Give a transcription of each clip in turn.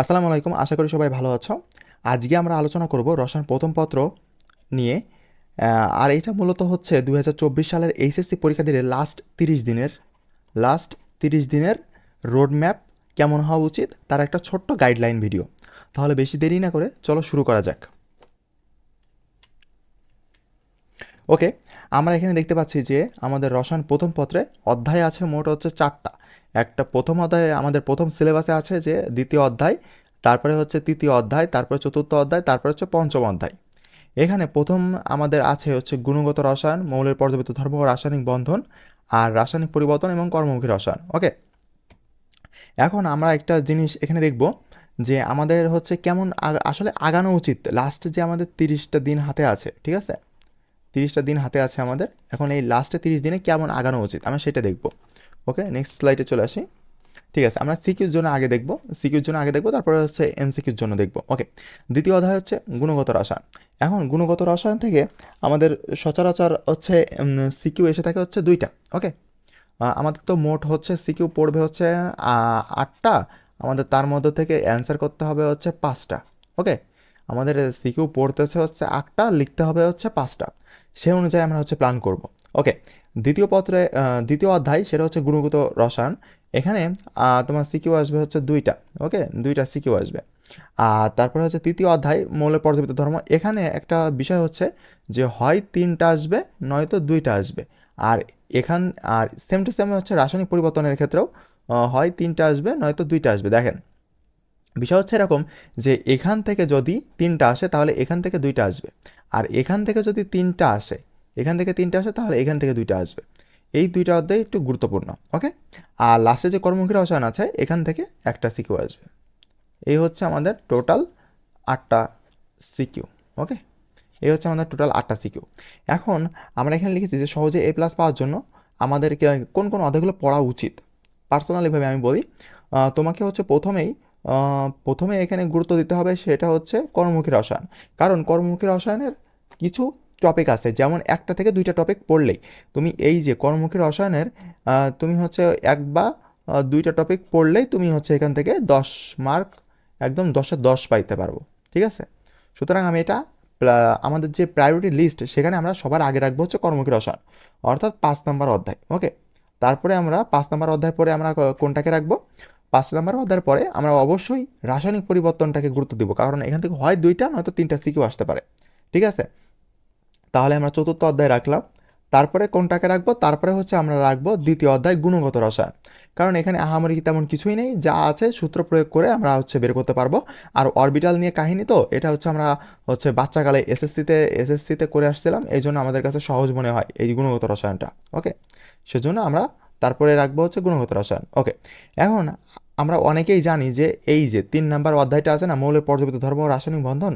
আসসালামু আলাইকুম, আশা করি সবাই ভালো আছো। আজকে আমরা আলোচনা করব রসায়ন প্রথম পত্র নিয়ে। আর এটা মূলত হচ্ছে দু হাজার চব্বিশ সালের এইচএসসি পরীক্ষা দিলে লাস্ট তিরিশ দিনের। লাস্ট তিরিশ দিনের রোড ম্যাপ কেমন হওয়া উচিত, তার একটা ছোট্ট গাইডলাইন ভিডিও তাহলে বেশি দেরি না করে চলো শুরু করা যাক। ওকে আমরা এখানে দেখতে পাচ্ছি যে আমাদের রসায়ন প্রথম পত্রে অধ্যায় আছে মোট হচ্ছে চারটা। একটা প্রথম অধ্যায়ে, আমাদের প্রথম সিলেবাসে আছে যে দ্বিতীয় অধ্যায়, তারপরে হচ্ছে তৃতীয় অধ্যায়, তারপরে চতুর্থ অধ্যায়, তারপরে হচ্ছে পঞ্চম অধ্যায়। এখানে প্রথম আমাদের আছে হচ্ছে গুণগত রসায়ন, মৌলের পর্যবেত ধর্ম ও রাসায়নিক বন্ধন আর রাসায়নিক পরিবর্তন এবং কর্মমুখী রসায়ন। ওকে এখন আমরা একটা জিনিস এখানে দেখব যে আমাদের হচ্ছে কেমন আসলে আগানো উচিত। লাস্ট যে আমাদের তিরিশটা দিন হাতে আছে, ঠিক আছে? তিরিশটা দিন হাতে আছে আমাদের। এখন এই লাস্টে তিরিশ দিনে কেমন আগানো উচিত? আমরা সেটা দেখব। ওকে নেক্সট স্লাইডে চলে আসি। ঠিক আছে, আমরা সিকিউর জন্য আগে দেখব। সিকিউর জন্য আগে দেখব, তারপরে হচ্ছে এনসিকিউর জন্য দেখব। ওকে দ্বিতীয় অধ্যায় হচ্ছে গুণগত রসায়ন। এখন গুণগত রসায়ন থেকে আমাদের সচরাচর হচ্ছে সিকিউ এসে থাকে হচ্ছে দুইটা। ওকে আমাদের তো মোট হচ্ছে সিকিউ পড়বে হচ্ছে আটটা। আমাদের তার মধ্যে থেকে অ্যান্সার করতে হবে হচ্ছে পাঁচটা। ওকে আমাদের সিকিউ পড়তেছে হচ্ছে আটটা, লিখতে হবে হচ্ছে পাঁচটা। সে অনুযায়ী আমরা হচ্ছে প্ল্যান করব। ওকে দ্বিতীয় পত্রে দ্বিতীয় অধ্যায় সেটা হচ্ছে গুণগত রসায়ন। এখানে তোমার সিকিউ আসবে হচ্ছে দুইটা। ওকে দুইটা সিকিউ আসবে। আর তারপরে হচ্ছে তৃতীয় অধ্যায় মৌলের পর্যবেত ধর্ম। এখানে একটা বিষয় হচ্ছে যে হয় তিনটা আসবে, নয়তো দুইটা আসবে। আর এখান, আর সেম টু সেম হচ্ছে রাসায়নিক পরিবর্তনের ক্ষেত্রেও হয় তিনটা আসবে, নয়তো দুইটা আসবে। দেখেন, বিষয় হচ্ছে এরকম যে এখান থেকে যদি তিনটা আসে, তাহলে এখান থেকে দুইটা আসবে। আর এখান থেকে যদি তিনটা আসে, এখান থেকে তিনটা আসে, তাহলে এখান থেকে দুইটা আসবে। এই দুইটা অধ্যায় একটু গুরুত্বপূর্ণ, ওকে? আর লাস্টে যে কর্মমুখী রসায়ন আছে, এখান থেকে একটা সিকিউ আসবে। এই হচ্ছে আমাদের টোটাল আটটা সিকিউ ওকে? এই হচ্ছে আমাদের টোটাল আটটা সিকিউ এখন আমরা এখানে লিখেছি যে সহজে এ প্লাস পাওয়ার জন্য আমাদেরকে কোন কোন অধ্যায়গুলো পড়া উচিত। পার্সোনালিভাবে আমি বলি তোমাকে হচ্ছে প্রথমেই প্রথমে এখানে গুরুত্ব দিতে হবে সেটা হচ্ছে কর্মমুখী রসায়ন। কারণ কর্মমুখী রসায়নের কিছু টপিক আছে, যেমন একটা থেকে দুইটা টপিক পড়লেই। তুমি এই যে কর্মমুখী রসায়নের তুমি হচ্ছে এক বা দুইটা টপিক পড়লেই তুমি হচ্ছে এখান থেকে দশ মার্ক একদম দশে দশ পাইতে পারব। ঠিক আছে? সুতরাং আমি এটা আমাদের যে প্রায়োরিটি লিস্ট সেখানে আমরা সবার আগে রাখব হচ্ছে কর্মমুখী রসায়ন, অর্থাৎ পাঁচ নম্বর অধ্যায় ওকে তারপরে আমরা পাঁচ নম্বর অধ্যায় পরে আমরা কোনটাকে রাখব? পাঁচ নম্বর অধ্যায়ের পরে আমরা অবশ্যই রাসায়নিক পরিবর্তনটাকে গুরুত্ব দিব, কারণ এখান থেকে হয় দুইটা, নয়তো তিনটা সিকিউ আসতে পারে। ঠিক আছে? তাহলে আমরা চতুর্থ অধ্যায় রাখলাম। তারপরে কোনটাকে রাখব? তারপরে হচ্ছে আমরা রাখব দ্বিতীয় অধ্যায় গুণগত রসায়ন। কারণ এখানে আহামরি তেমন কিছুই নেই, যা আছে সূত্র প্রয়োগ করে আমরা হচ্ছে বের করতে পারব। আর অরবিটাল নিয়ে কাহিনী তো, এটা হচ্ছে আমরা হচ্ছে বাচ্চাকালে এসএসসিতে এসএসসিতে করে আসছিলাম, এই জন্য আমাদের কাছে সহজ মনে হয় এই গুণগত রসায়নটা। ওকে? সেজন্য আমরা তারপরে রাখব হচ্ছে গুণগত রসায়ন। ওকে? এখন আমরা অনেকেই জানি যে এই যে তিন নাম্বার অধ্যায়টা আছে না, মৌলের পর্যবেত ধর্ম ও রাসায়নিক বন্ধন,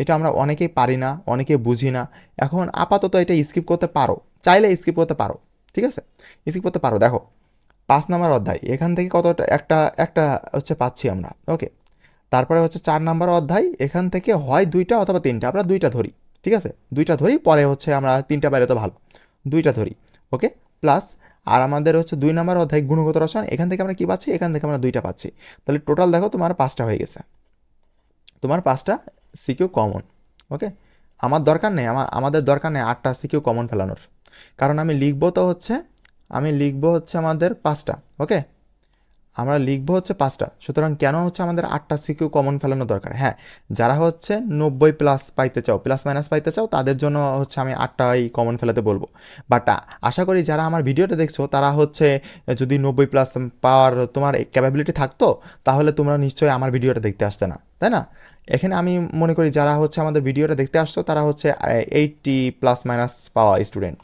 এটা আমরা অনেকেই পারি না অনেকে বুঝি না। এখন আপাতত এটা স্কিপ করতে পারো, চাইলে স্কিপ করতে পারো, ঠিক আছে? স্কিপ করতে পারো। দেখো, পাঁচ নাম্বার অধ্যায়, এখান থেকে কতটা, একটা একটা হচ্ছে পাচ্ছি আমরা ওকে তারপরে হচ্ছে চার নাম্বার অধ্যায়, এখান থেকে হয় দুইটা অথবা তিনটা, আমরা দুইটা ধরি, ঠিক আছে? দুইটা ধরি, পরে হচ্ছে আমরা তিনটা বাইরে তো ভালো, দুইটা ধরি ওকে প্লাস আর আমাদের হচ্ছে দুই নম্বর অধ্যায় গুণগত রসায়ন, এখান থেকে আমরা কী পাচ্ছি? এখান থেকে আমরা দুইটা পাচ্ছি। তাহলে টোটাল দেখো তোমার পাঁচটা হয়ে গেছে। তোমার পাঁচটা সিকিউ কমন ওকে আমার দরকার নেই আমার আমাদের দরকার নেই আটটা সিকিউ কমন ফেলানোর। কারণ আমি লিখব তো হচ্ছে, আমি লিখব হচ্ছে আমাদের পাঁচটা ওকে আমরা লিখব হচ্ছে পাঁচটা। সুতরাং কেন হচ্ছে আমাদের আটটা সিকিউ কমন ফেলানো দরকার? হ্যাঁ যারা হচ্ছে নব্বই প্লাস পাইতে চাও, প্লাস মাইনাস পাইতে চাও, তাদের জন্য হচ্ছে আমি আটটাই কমন ফেলাতে বলব। বাট আশা করি যারা আমার ভিডিওটা দেখছ, তারা হচ্ছে যদি নব্বই প্লাস পাওয়ার তোমার ক্যাপাবিলিটি থাকতো, তাহলে তোমরা নিশ্চয়ই আমার ভিডিওটা দেখতে আসতে না, তাই না? এখানে আমি মনে করি যারা হচ্ছে আমাদের ভিডিওটা দেখতে আসছো, তারা হচ্ছে এইটটি প্লাস মাইনাস পাওয়া স্টুডেন্ট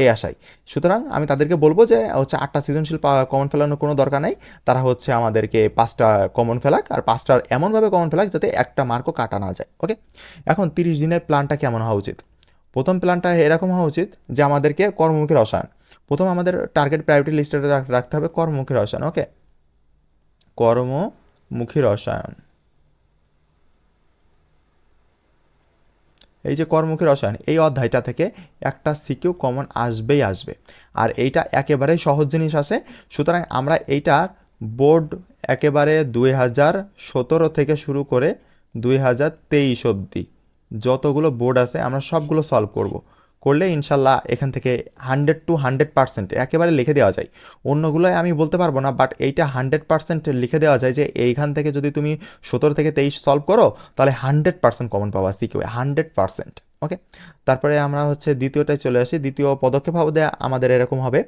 এই আশায়। সুতরাং আমি তাদেরকে বলব যে, হচ্ছে আটটা সৃজনশীল কমন ফেলানোর কোনো দরকার নেই। তারা হচ্ছে আমাদেরকে পাঁচটা কমন ফেলাক আর পাঁচটার এমনভাবে কমন ফেলাক যাতে একটা মার্কও কাটা না যায় ওকে এখন তিরিশ দিনের প্ল্যানটা কেমন হওয়া উচিত? প্রথম প্ল্যানটা এরকম হওয়া উচিত যে, আমাদেরকে কর্মমুখী রসায়ন। প্রথম আমাদের টার্গেট প্রায়োরিটি লিস্টে রাখতে হবে কর্মমুখী রসায়ন ওকে কর্মমুখী রসায়ন। এই যে কর্মমুখী রসায়ন, এই অধ্যায়টা থেকে একটা সিকিউ কমন আসবেই আসবে। আর এইটা একেবারে সহজ জিনিস আসে সুতরাং আমরা এইটার বোর্ড একেবারে দুই হাজার সতেরো থেকে শুরু করে দুই হাজার তেইশ অবধি যতগুলো বোর্ড আছে আমরা সবগুলো সলভ করব। করলে ইনশাল্লাহ এখান থেকে হান্ড্রেড টু হান্ড্রেড পার্সেন্ট একেবারে লিখে দেওয়া যায়। অন্যগুলোয় আমি বলতে পারব না, বাট এইটা হান্ড্রেড পার্সেন্ট লিখে দেওয়া যায় যে এইখান থেকে যদি তুমি সতেরো থেকে তেইশ সলভ করো, তাহলে হান্ড্রেড পার্সেন্ট কমন পাবা সিকিউ হান্ড্রেড পার্সেন্ট ওকে তারপরে আমরা হচ্ছে দ্বিতীয়টায় চলে আসি, দ্বিতীয় পদক্ষেপ হবে আমাদের এরকম হবে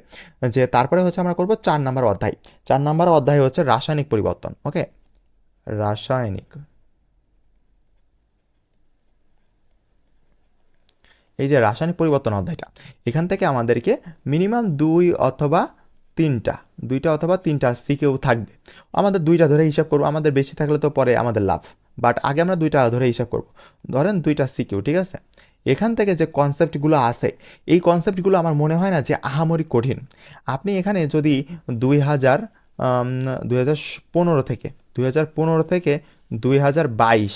যে তারপরে হচ্ছে আমরা করব চার নাম্বার অধ্যায়। চার নাম্বার অধ্যায় হচ্ছে রাসায়নিক পরিবর্তন ওকে রাসায়নিক এই যে রাসায়নিক পরিবর্তন অধ্যায়টা, এখান থেকে আমাদেরকে মিনিমাম দুই অথবা তিনটা, দুইটা অথবা তিনটা সিকেও থাকবে। আমাদের দুইটা ধরে হিসাব করব, আমাদের বেশি থাকলে তো পরে আমাদের লাভ বাট আগে আমরা দুইটা ধরে হিসাব করব। ধরেন দুইটা সিকিউ ঠিক আছে? এখান থেকে যে কনসেপ্টগুলো আসে এই কনসেপ্টগুলো আমার মনে হয় না যে আহামরি কঠিন। আপনি এখানে যদি দুই হাজার দুই হাজার পনেরো থেকে, দুই হাজার পনেরো থেকে দুই হাজার বাইশ,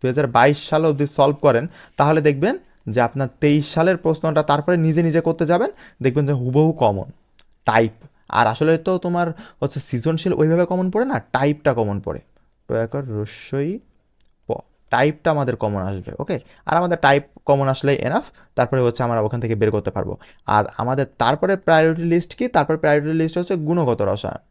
দুই হাজার বাইশ সালে অবধি সলভ করেন, তাহলে দেখবেন যে আপনার তেইশ সালের প্রশ্নটা তারপরে নিজে নিজে করতে যাবেন, দেখবেন যে হুবহু কমন টাইপ আর আসলে তো তোমার হচ্ছে সৃজনশীল ওইভাবে কমন পড়ে না টাইপটা কমন পড়ে। প্রয়াকর রস্যই প। টাইপটা আমাদের কমন আসবে ওকে আর আমাদের টাইপ কমন আসলে এনাফ তারপরে হচ্ছে আমরা ওখান থেকে বের করতে পারব। আর আমাদের তারপরে প্রায়োরিটি লিস্ট কি? তারপরে প্রায়োরিটি লিস্ট হচ্ছে গুণগত রসায়ন।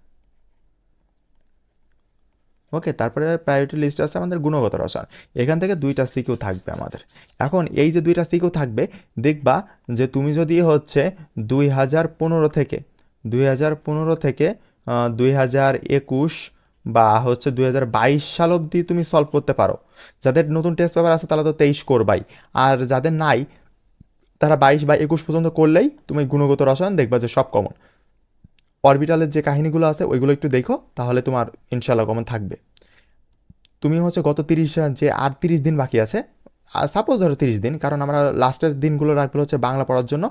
ওকে তারপরে প্রায়োরিটি লিস্ট আছে আমাদের গুণগত রসায়ন। এখান থেকে দুইটা সিকিউ থাকবে আমাদের। এখন এই যে দুইটা সিকিউ থাকবে, দেখবা যে তুমি যদি হচ্ছে দুই হাজার পনেরো থেকে, দুই হাজার পনেরো থেকে দুই হাজার একুশ বা হচ্ছে দুই হাজার বাইশ সাল অবধি তুমি সলভ করতে পারো। যাদের নতুন টেস্ট পেপার আছে তারা তো তেইশ করবাই। আর যাদের নাই, তারা বাইশ বা একুশ পর্যন্ত করলেই তুমি গুণগত রসায়ন দেখবা যে সব কমন অরবিটালের যে কাহিনীগুলো আছে, ওইগুলো একটু দেখো, তাহলে তোমার ইনশাল্লাহ কমন থাকবে। তুমি হচ্ছে গত তিরিশ, যে আটত্রিশ তিরিশ দিন বাকি আছে সাপোজ ধরো তিরিশ দিন, কারণ আমরা লাস্টের দিনগুলো রাখব হচ্ছে বাংলা পড়ার জন্য।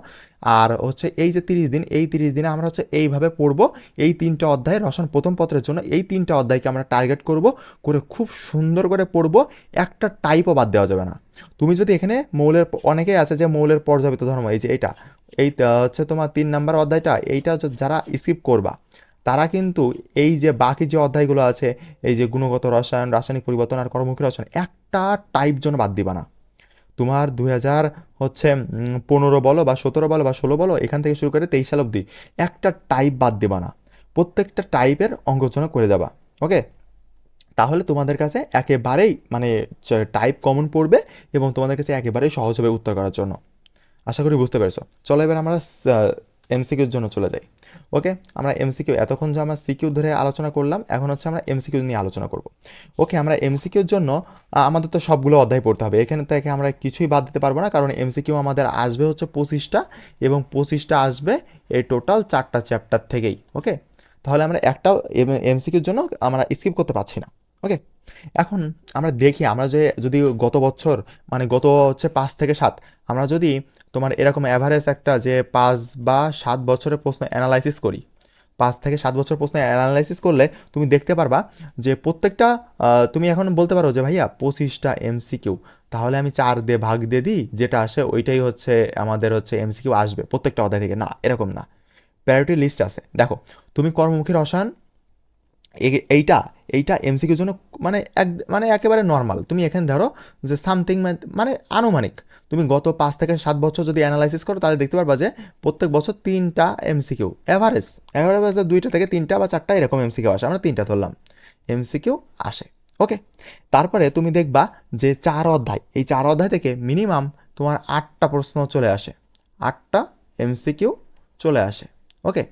আর হচ্ছে এই যে তিরিশ দিন, এই তিরিশ দিনে আমরা হচ্ছে এইভাবে পড়ব। এই তিনটা অধ্যায় রসন প্রথম পত্রের জন্য এই তিনটা অধ্যায়কে আমরা টার্গেট করব, করে খুব সুন্দর করে পড়ব। একটা টাইপও বাদ দেওয়া যাবে না। তুমি যদি এখানে মৌলের অনেকেই আছে যে মৌলের পর্যাপিত ধর্ম, এই যে এটা এই হচ্ছে তোমার তিন নাম্বার অধ্যায়টা, এইটা হচ্ছে যারা স্কিপ করবা, তারা কিন্তু এই যে বাকি যে অধ্যায়গুলো আছে, এই যে গুণগত রসায়ন, রাসায়নিক পরিবর্তন আর কর্মমুখী রসায়ন, একটা টাইপ জন্য বাদ দিবা না। তোমার দু হাজার, হচ্ছে পনেরো বলো বা সতেরো বলো বা ষোলো বলো, এখান থেকে শুরু করে তেইশ সাল অবধি একটা টাইপ বাদ দেবা না। প্রত্যেকটা টাইপের অঙ্গচনা করে দেবা ওকে তাহলে তোমাদের কাছে একেবারেই মানে টাইপ কমন পড়বে এবং তোমাদের কাছে একেবারেই সহজ হবে উত্তর করার জন্য। আশা করি বুঝতে পেরেছ। চলো এবার আমরা এমসিকিউর জন্য চলে যাই। ওকে আমরা এমসিকিউ এতক্ষণ যে আমরা সিকিউ ধরে আলোচনা করলাম, এখন হচ্ছে আমরা এমসিকিউ নিয়ে আলোচনা করব। ওকে আমরা এমসিকিউর জন্য আমাদের তো সবগুলো অধ্যায় পড়তে হবে। এখানে থেকে আমরা কিছুই বাদ দিতে পারব না, কারণ এমসিকিউ আমাদের আসবে হচ্ছে পঁচিশটা, এবং পঁচিশটা আসবে এই টোটাল চারটা চ্যাপ্টার থেকেই। ওকে তাহলে আমরা একটাও এমসিকিউর জন্য আমরা স্কিপ করতে পারছি না। ওকে এখন আমরা দেখি, আমরা যে যদি গত বছর মানে গত হচ্ছে পাঁচ থেকে সাত, আমরা যদি তোমার এরকম অ্যাভারেজ একটা যে পাঁচ বা সাত বছরের প্রশ্ন অ্যানালাইসিস করি। পাঁচ থেকে সাত বছর প্রশ্ন অ্যানালাইসিস করলে তুমি দেখতে পারবা যে প্রত্যেকটা তুমি এখন বলতে পারো যে, ভাইয়া, পঁচিশটা এমসিকিউ তাহলে আমি চার দিয়ে ভাগ দিয়ে দিই, যেটা আসে ওইটাই হচ্ছে, আমাদের হচ্ছে এমসিকিউ আসবে প্রত্যেকটা অধ্যায় থেকে। না, এরকম না। প্যারিটি লিস্ট আছে। দেখো, তুমি কর্মমুখী রসায়ন এইটা এইটা এমসিকিউর জন্য মানে এক মানে একেবারে নর্মাল তুমি এখানে ধরো যে সামথিং মানে আনুমানিক। তুমি গত পাঁচ থেকে সাত বছর যদি অ্যানালাইসিস করো, তাহলে দেখতে পারবা যে প্রত্যেক বছর তিনটা এমসিকিউ অ্যাভারেজ অ্যাভারেজ দুইটা থেকে তিনটা বা চারটা এরকম এমসিকিউ আসে। আমরা তিনটা ধরলাম। এমসিকিউ আসে। ওকে তারপরে তুমি দেখবা যে চার অধ্যায়। এই চার অধ্যায় থেকে মিনিমাম তোমার আটটা প্রশ্ন চলে আসে। আটটা এমসিকিউ চলে আসে। ওকে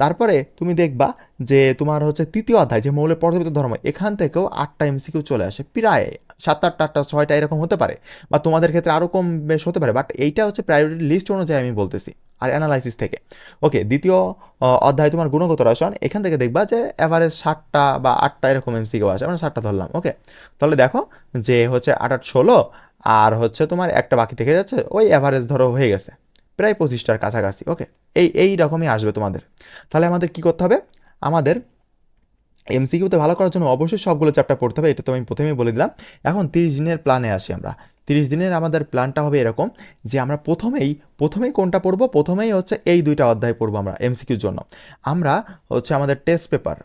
তারপরে তুমি দেখবা যে তোমার হচ্ছে তৃতীয় অধ্যায়, যে মৌলের পর্যবিত ধর্ম, এখান থেকেও আটটা এমসিকিউ চলে আসে। প্রায় সাত আটটা আটটা ছয়টা এরকম হতে পারে বা তোমাদের ক্ষেত্রে আরও কম বেশ হতে পারে বাট এইটা হচ্ছে প্রায়োরিটি লিস্ট অনুযায়ী আমি বলতেছি আর অ্যানালাইসিস থেকে। ওকে দ্বিতীয় অধ্যায় তোমার গুণগত রসায়ন, এখান থেকে দেখবা যে অ্যাভারেজ ষাটটা বা আটটা এরকম এমসিকিউ আসে, আমরা ষাটটা ধরলাম ওকে তাহলে দেখো যে হচ্ছে আট আট, ষোলো, আর হচ্ছে তোমার একটা বাকি থেকে যাচ্ছে, ওই অ্যাভারেজ ধরো হয়ে গেছে। প্রায় পঁচিশটার কাছাকাছি। ওকে এই এই রকমই আসবে তোমাদের। তাহলে আমাদের কি করতে হবে? আমাদের এমসিকিউতে ভালো করার জন্য অবশ্যই সবগুলো চ্যাপ্টার পড়তে হবে। এটা তো আমি প্রথমেই বলে দিলাম। এখন তিরিশ দিনের প্ল্যানে আসি আমরা। তিরিশ দিনের আমাদের প্ল্যানটা হবে এরকম যে আমরা প্রথমেই প্রথমেই কোনটা পড়ব? প্রথমেই হচ্ছে এই দুইটা অধ্যায় পড়ব আমরা এমসিকিউর জন্য। আমরা হচ্ছে আমাদের টেস্ট পেপার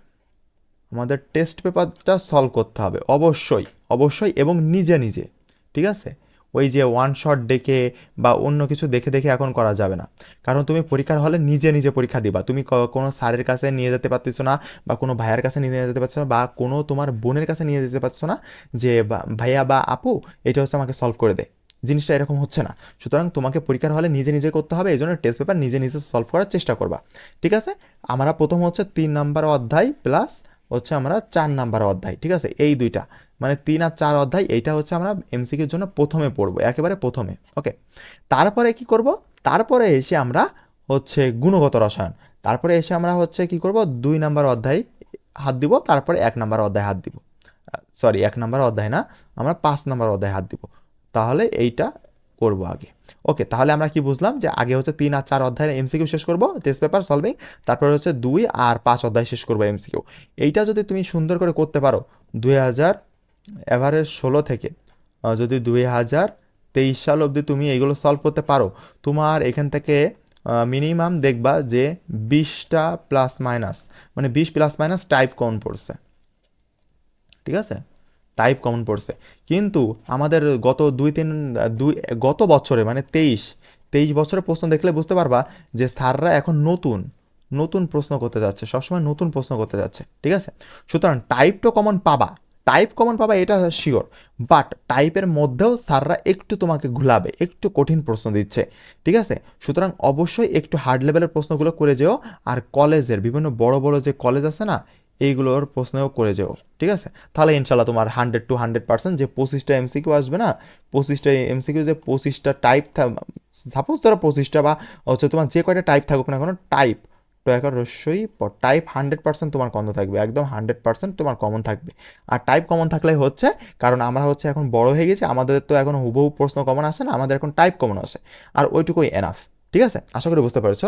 আমাদের টেস্ট পেপারটা সলভ করতে হবে। অবশ্যই অবশ্যই এবং নিজে নিজে। ঠিক আছে? ওই যে ওয়ান শট ডেকে বা অন্য কিছু দেখে দেখে এখন করা যাবে না। কারণ তুমি পরীক্ষার হলে নিজে নিজে পরীক্ষা দিবা। তুমি কোনো স্যারের কাছে নিয়ে যেতে পারতেছো না বা কোনো ভাইয়ের কাছে নিয়ে যেতে পারছ না বা কোনো তোমার বোনের কাছে নিয়ে যেতে পারছ না যে ভাইয়া বা আপু, এটা হচ্ছে আমাকে সলভ করে দে। জিনিসটা এরকম হচ্ছে না। সুতরাং তোমাকে পরীক্ষার হলে নিজে নিজে করতে হবে এই জন্য টেস্ট পেপার নিজে নিজে সলভ করার চেষ্টা করবা। ঠিক আছে? আমরা প্রথম হচ্ছে তিন নাম্বার অধ্যায় প্লাস হচ্ছে আমরা চার নাম্বার অধ্যায়। ঠিক আছে? এই দুইটা। মানে তিন আর চার অধ্যায়, এইটা হচ্ছে আমরা এমসিকিউর জন্য প্রথমে পড়ব, একেবারে প্রথমে ওকে তারপরে কি করব? তারপরে এসে আমরা হচ্ছে গুণগত রসায়ন, তারপরে এসে আমরা হচ্ছে কি করব? দুই নাম্বার অধ্যায় হাত দিব, তারপরে এক নাম্বার অধ্যায় হাত দিব সরি এক নাম্বার অধ্যায় না, আমরা পাঁচ নাম্বার অধ্যায় হাত দিব, তাহলে এইটা করব আগে ওকে তাহলে আমরা কি বুঝলাম যে আগে হচ্ছে তিন আর চার অধ্যায়ের এমসিকিউ শেষ করব টেস্ট পেপার সলভিং তারপরে হচ্ছে দুই আর পাঁচ অধ্যায় শেষ করব এমসিকিউ এইটা যদি তুমি সুন্দর করে করতে পারো, দুই হাজার এভারেজ ষোলো থেকে যদি দুই হাজার তেইশ সাল অবধি তুমি এইগুলো সলভ করতে পারো, তোমার এখান থেকে মিনিমাম দেখবা যে বিশটা প্লাস মাইনাস মানে বিশ প্লাস মাইনাস টাইপ কমন পড়ছে। ঠিক আছে? টাইপ কমন পড়ছে। কিন্তু আমাদের গত দুই তিন, দুই, গত বছরে মানে তেইশ তেইশ বছরের প্রশ্ন দেখলে বুঝতে পারবা যে স্যাররা এখন নতুন নতুন প্রশ্ন করতে যাচ্ছে, সবসময় নতুন প্রশ্ন করতে যাচ্ছে। ঠিক আছে? সুতরাং টাইপ তো কমন পাবা। টাইপ কমন পাবা, এটা শিওর বাট টাইপের মধ্যেও স্যাররা একটু তোমাকে ঘুলাবে, একটু কঠিন প্রশ্ন দিচ্ছে। ঠিক আছে? সুতরাং অবশ্যই একটু হার্ড লেভেলের প্রশ্নগুলো করে যেও, আর কলেজের বিভিন্ন বড় বড় যে কলেজ আছে না, এইগুলোর প্রশ্নও করে যেও। ঠিক আছে? তাহলে ইনশাল্লাহ তোমার হান্ড্রেড টু হান্ড্রেড পার্সেন্ট যে পঁচিশটা এমসিকিউ আসবে না, পঁচিশটা এমসিকিউ যে পঁচিশটা টাইপ সাপোজ ধরো পঁচিশটা বা হচ্ছে তোমার যে কয়টা টাইপ থাকুক না কোনো টাইপ টয়াকার রস্যই টাইপ হান্ড্রেড পার্সেন্ট তোমার কমন থাকবে, একদম হান্ড্রেড পার্সেন্ট তোমার কমন থাকবে। আর টাইপ কমন থাকলে হচ্ছে, কারণ আমরা হচ্ছে এখন বড় হয়ে গেছি, আমাদের তো এখন হুবহু প্রশ্ন কমন আসে না, আমাদের এখন টাইপ কমন আসে, আর ওইটুকুই এনাফ ঠিক আছে? আশা করি বুঝতে পেরেছ।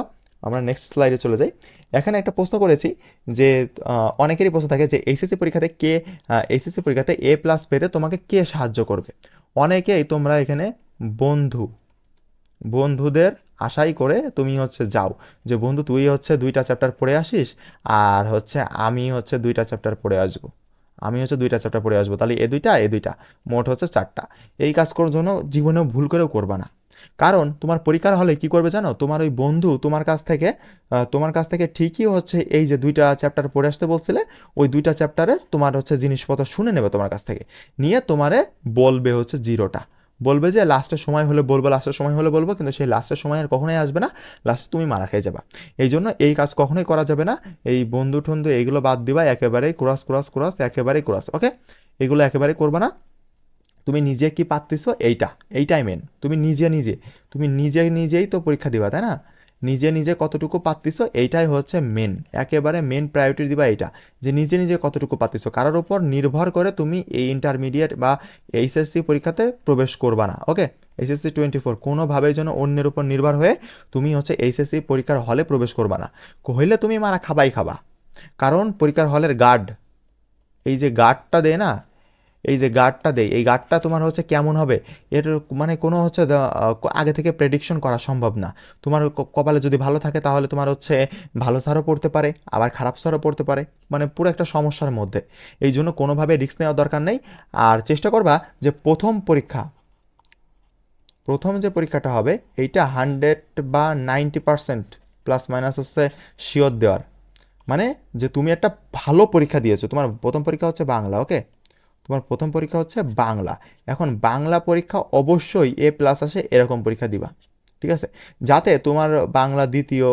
আমরা নেক্সট স্লাইডে চলে যাই। এখানে একটা প্রশ্ন করেছি যে অনেকেরই প্রশ্ন থাকে যে এইচএসসি পরীক্ষাতে কে এইচএসসি পরীক্ষাতে এ প্লাস পেতে তোমাকে কে সাহায্য করবে? অনেকেই তোমরা এখানে বন্ধু, বন্ধুদের আশাই করে তুমি হচ্ছে যাও। যে বন্ধু, তুই হচ্ছে দুইটা চ্যাপ্টার পড়ে আসিস আর হচ্ছে আমি হচ্ছে দুইটা চ্যাপ্টার পড়ে আসব। আমি হচ্ছে দুইটা চ্যাপ্টার পড়ে আসব। তাহলে এ দুইটা এ দুইটা, মোট হচ্ছে চারটা। এই কাজ করার জন্য জীবনেও ভুল করেও করবা না। কারণ তোমার পরীক্ষার হলে কি করবে জানো? তোমার ওই বন্ধু তোমার কাছ থেকে তোমার কাছ থেকে ঠিকই হচ্ছে এই যে দুইটা চ্যাপ্টার পড়ে আসতে বলছিলে, ওই দুইটা চ্যাপ্টারে তোমার হচ্ছে জিনিসপত্র শুনে নেবে তোমার কাছ থেকে। নিয়ে তোমারে বলবে হচ্ছে জিরোটা। বলবে যে, লাস্টের সময় হলে বলব, লাস্টের সময় হলে বলব, কিন্তু সেই লাস্টের সময় আর কখনোই আসবে না। লাস্টে তুমি মারা খেয়ে যাবা। এই জন্য এই কাজ কখনোই করা যাবে না। এই বন্ধু টন্ধু এইগুলো বাদ দিবা, একেবারেই ক্রস ক্রস ক্রস একেবারেই ক্রস ওকে এগুলো একেবারেই করবে না। তুমি নিজে কি পারতেছো? এইটা, এইটাই মেন তুমি নিজে নিজে, তুমি নিজে, নিজেই তো পরীক্ষা দিবা, তাই না? নিজে নিজে কতটুকু পারতেছো, এইটাই হচ্ছে মেন একেবারে মেন প্রায়োরিটি দিবা এইটা, যে নিজে নিজে কতটুকু পারতেছো। কারোর উপর নির্ভর করে তুমি এই ইন্টারমিডিয়েট বা এইচএসসি পরীক্ষাতে প্রবেশ করবা না ওকে এইচএসসি টোয়েন্টি ফোর কোনোভাবেই যেন অন্যের উপর নির্ভর হয়ে তুমি হচ্ছে এইচএসসি পরীক্ষার হলে প্রবেশ করবা না। হইলে তুমি মারা খাবাই খাবা। কারণ পরীক্ষার হলের গার্ড এই যে গার্ডটা দেয় না এই যে গার্ডটা দেয় এই গার্ডটা তোমার হচ্ছে কেমন হবে? এর মানে কোনো হচ্ছে আগে থেকে প্রেডিকশন করা সম্ভব না। তোমার কপালে যদি ভালো থাকে তাহলে তোমার হচ্ছে ভালো স্যারও পড়তে পারে, আবার খারাপ স্যারও পড়তে পারে মানে পুরো একটা সমস্যার মধ্যে। এই জন্য কোনোভাবে রিস্ক নেওয়ার দরকার নেই। আর চেষ্টা করবা যে প্রথম পরীক্ষা, প্রথম যে পরীক্ষাটা হবে, এইটা হান্ড্রেড বা নাইনটি পার্সেন্ট প্লাস মাইনাস হচ্ছে শিওর দেওয়ার। মানে যে তুমি একটা ভালো পরীক্ষা দিয়েছ, তোমার প্রথম পরীক্ষা হচ্ছে বাংলা ওকে তোমার প্রথম পরীক্ষা হচ্ছে বাংলা। এখন বাংলা পরীক্ষা অবশ্যই এ প্লাস আসে, এরকম পরীক্ষা দিবা। ঠিক আছে? যাতে তোমার বাংলা দ্বিতীয়,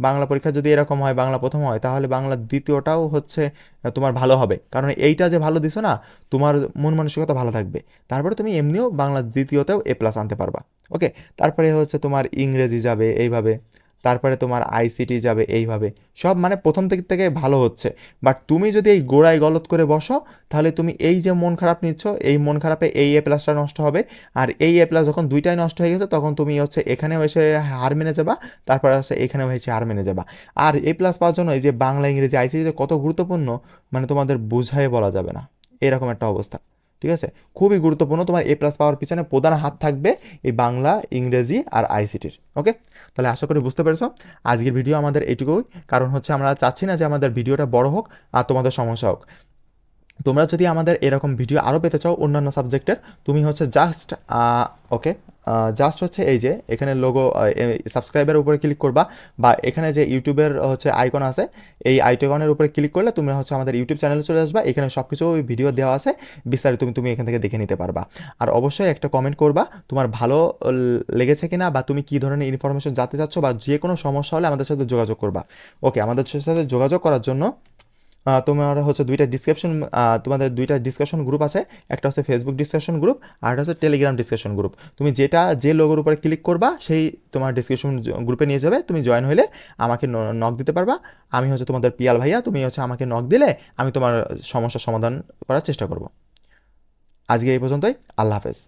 বাংলা পরীক্ষা যদি এরকম হয়, বাংলা প্রথম হয়, তাহলে বাংলা দ্বিতীয়টাও হচ্ছে তোমার ভালো হবে। কারণ এইটা যে ভালো দিছো না, তোমার মন মানসিকতা ভালো থাকবে। তারপরে তুমি এমনিও বাংলা দ্বিতীয়তেও এ প্লাস আনতে পারবা। ওকে তারপরে হচ্ছে তোমার ইংরেজি যাবে এইভাবে। তারপরে তোমার আইসিটি যাবে এইভাবে। সব মানে প্রথম দিক থেকে ভালো হচ্ছে। বাট তুমি যদি এই গোড়ায় গলত করে বসো, তাহলে তুমি এই যে মন খারাপ নিচ্ছ, এই মন খারাপে এই এ প্লাসটা নষ্ট হবে। আর এই এ প্লাস যখন দুইটাই নষ্ট হয়ে গেছে, তখন তুমি হচ্ছে এখানেও এসে হার মেনে যাবা, তারপরে হচ্ছে এখানেও এসে হার মেনে যাবা। আর এ প্লাস পাওয়ার জন্য এই যে বাংলা, ইংরেজি আইসিটি কত গুরুত্বপূর্ণ মানে তোমাদের বোঝাই বলা যাবে না। এরকম একটা অবস্থা। ঠিক আছে? খুবই গুরুত্বপূর্ণ। তোমার এ প্লাস পাওয়ার পিছনে প্রধান হাত থাকবে এই বাংলা, ইংরেজি আর আইসিটির ওকে তাহলে আশা করি বুঝতে পেরেছ। আজকের ভিডিও আমাদের এটুকুই কারণ হচ্ছে আমরা চাচ্ছি না যে আমাদের ভিডিওটা বড় হোক আর তোমাদের সমস্যা হোক। তোমরা যদি আমাদের এরকম ভিডিও আরও পেতে চাও অন্যান্য সাবজেক্টের তুমি হচ্ছে জাস্ট ওকে জাস্ট হচ্ছে এই যে, এখানে লোগো সাবস্ক্রাইবের উপরে ক্লিক করবা, বা এখানে যে ইউটিউবের হচ্ছে আইকন আছে, এই আইকনের উপরে ক্লিক করলে তুমি হচ্ছে আমাদের ইউটিউব চ্যানেলে চলে আসবা, এখানে সব কিছু ভিডিও দেওয়া আছে, বিস্তারিত তুমি তুমি এখান থেকে দেখে নিতে পারবা। আর অবশ্যই একটা কমেন্ট করবা, তোমার ভালো লেগেছে কিনা, বা তুমি কী ধরনের ইনফরমেশন জানতে চাচ্ছ, বা যে কোনো সমস্যা হলে আমাদের সাথে যোগাযোগ করবা। ওকে আমাদের সাথে যোগাযোগ করার জন্য তোমার হচ্ছে দুইটা ডিসক্রিপশন তোমাদের দুইটা ডিসকাশন গ্রুপ আছে। একটা হচ্ছে ফেসবুক ডিসকাশন গ্রুপ আর একটা হচ্ছে টেলিগ্রাম ডিসকাশন গ্রুপ তুমি যেটা, যে লোগোর উপরে ক্লিক করবা, সেই তোমার ডিসকাশন গ্রুপে নিয়ে যাবে। তুমি জয়েন হলে আমাকে নক দিতে পারবা। আমি হচ্ছে তোমাদের পিয়াল ভাইয়া, তুমি হচ্ছে আমাকে নক দিলে আমি তোমার সমস্যার সমাধান করার চেষ্টা করব। আজকে এই পর্যন্তই। আল্লাহ হাফেজ।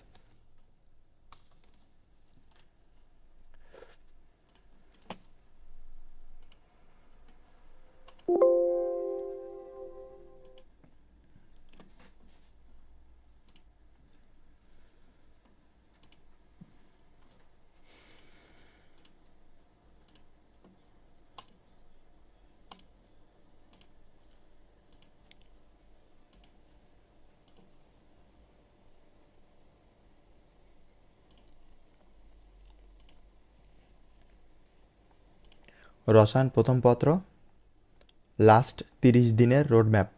রসায়ন প্রথম পত্র লাস্ট তিরিশ দিনের রোড ম্যাপ